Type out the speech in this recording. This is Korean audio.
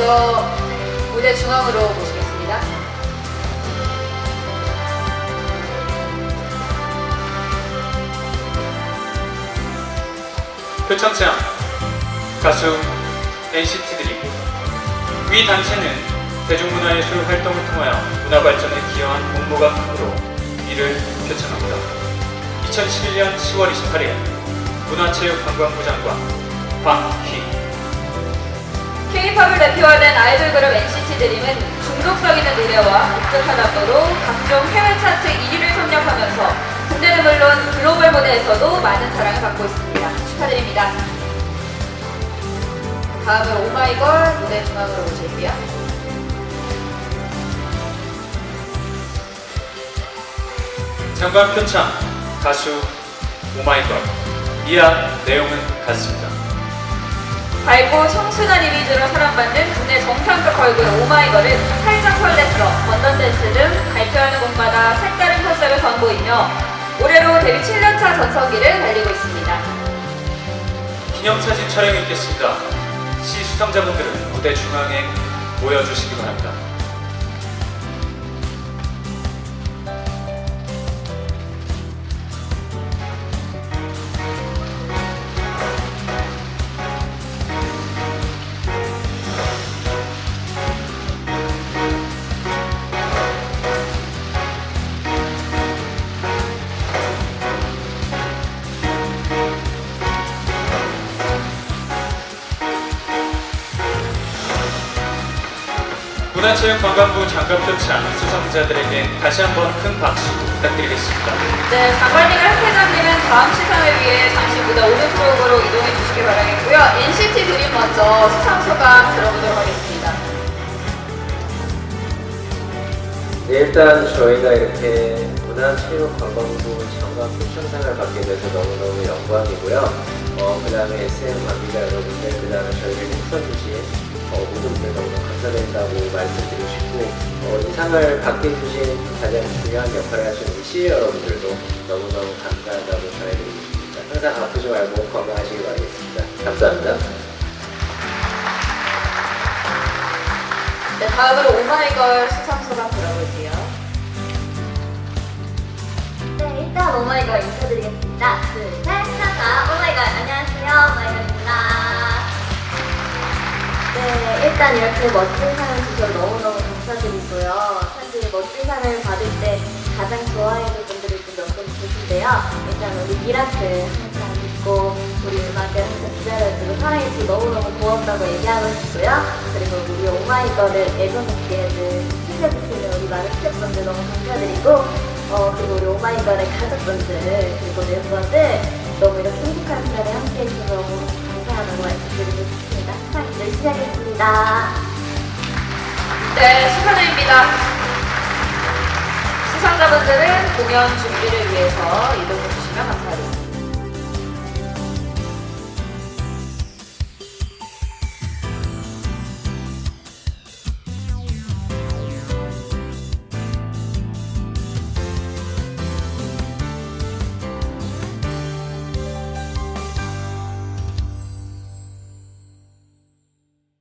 먼저 무대 중앙으로 모시겠습니다. 표창장 가수 NCT들이고 위 단체는 대중문화예술 활동을 통하여 문화 발전에 기여한 공모가 크므로 이를 표창합니다. 2011년 10월 28일 문화체육관광부 장관 황희 K-팝을 대표하는 아이돌 그룹 NCT 드림은 중독성 있는 노래와 독특한 안무로 각종 해외 차트 1위를 섭렵하면서 국내는 물론 글로벌 무대에서도 많은 사랑을 받고 있습니다. 축하드립니다. 다음으로 오마이걸 무대 중앙으로 모실게요. 장관 표창 가수 오마이걸 이하 내용은 같습니다. 밝고 청순한 이미지로 사랑받는 국내 정상급 걸그룹 오마이걸은 살짝 설레스러, 원던댄스 등 발표하는 곳마다 색다른 컨셉을 선보이며 올해로 데뷔 7년차 전성기를 달리고 있습니다. 기념사진 촬영이 있겠습니다. 시 수상자분들은 무대 중앙에 모여주시기 바랍니다. 문화체육관광부 장관 표창 수상자들에게 다시 한번 큰 박수 부탁드리겠습니다. 네, 장관님과 학회장님은 다음 시상을 위해 잠시 무대 오른쪽으로 이동해 주시기 바라겠고요. NCT 드림 먼저 수상 소감 들어보도록 하겠습니다. 네, 일단 저희가 이렇게 문화체육관광부 장관 표창상을 받게 돼서 너무너무 영광이고요. 어, 그 다음에 SM 관계자 여러분들, 그 다음에 저희를 힘써주신 어, 모든 분들 너무너무 감사드린다고 말씀드리고 싶고 어, 이 상을 받게 해주신 가장 중요한 역할을 하시는 우리 CE 여러분들도 너무너무 감사하다고 전해드리고 싶습니다. 항상 아프지 말고 건강하시길 바라겠습니다. 감사합니다. 네, 다음으로 오마이걸 일단 이렇게 멋진 상을 주셔서 너무너무 감사드리고요. 사실 멋진 상을 받을 때 가장 좋아해줄 분들이 좀몇분 계신데요. 일단 우리 미라클 항상 믿고 우리 음악을 항상 기다려주고 사랑해주고 너무너무 고맙다고 얘기하고 싶고요. 그리고 우리 오마이걸을 애정있게 늘 챙겨주시는 우리 많은 스태프분들 너무 감사드리고 어, 그리고 우리 오마이걸의 가족분들 그리고 멤버들 너무 이렇게 행복한 시간에 함께 해주셔서 너무 감사하다고 말씀드리고 싶습니다. 항상 열심히 하겠습니다. 네, 축하드립니다. 수상자분들은 공연 준비를 위해서 이동을